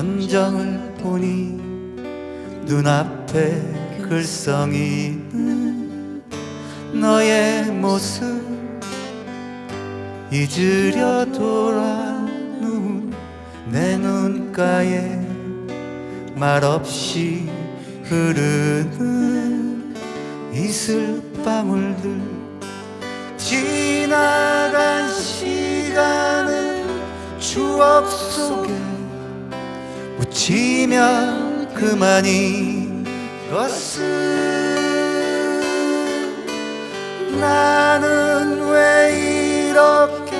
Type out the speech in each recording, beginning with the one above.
전정을 보니 눈앞에 글썽이는 너의 모습. 잊으려 돌아 누운 내 눈가에 말없이 흐르는 이슬방울들. 지나간 시간은 추억 속에 묻히면 그만이 것은 나는 왜 이렇게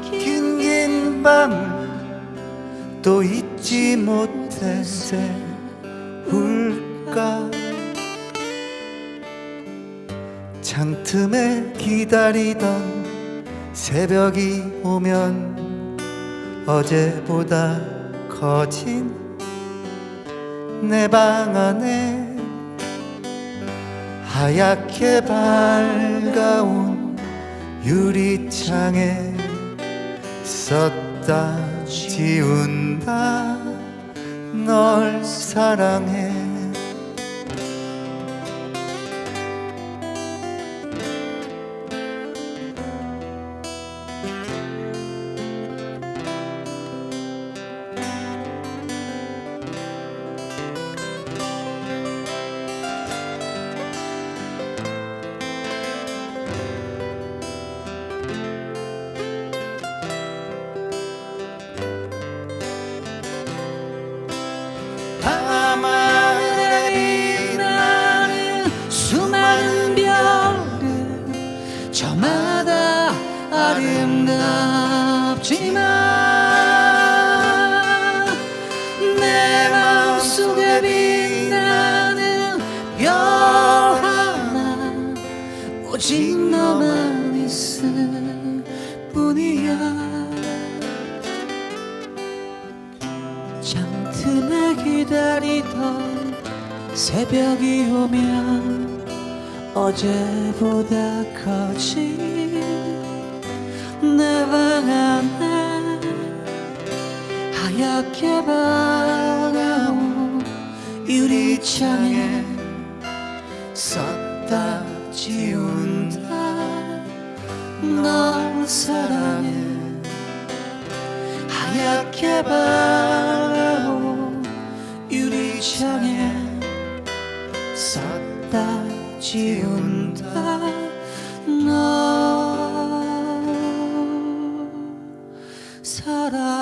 긴 긴 밤을 또 잊지 못해 울까? 창틈에 기다리던 새벽이 오면 어제보다 커진 내 방 안에 하얗게 밝아온 유리창에 썼다 지운다. 널 사랑해 아름답지만 내 마음속에 빛나는 별 하나 오직 너만 있을 뿐이야. 잠틈에 기다리던 새벽이 오면 어제보다 커진 내 방 안에 하얗게 밝아온 유리창에 썼다 지운다. 널 사랑해. 하얗게 밝아온 유리창에 썼다 지운다. 널 사랑.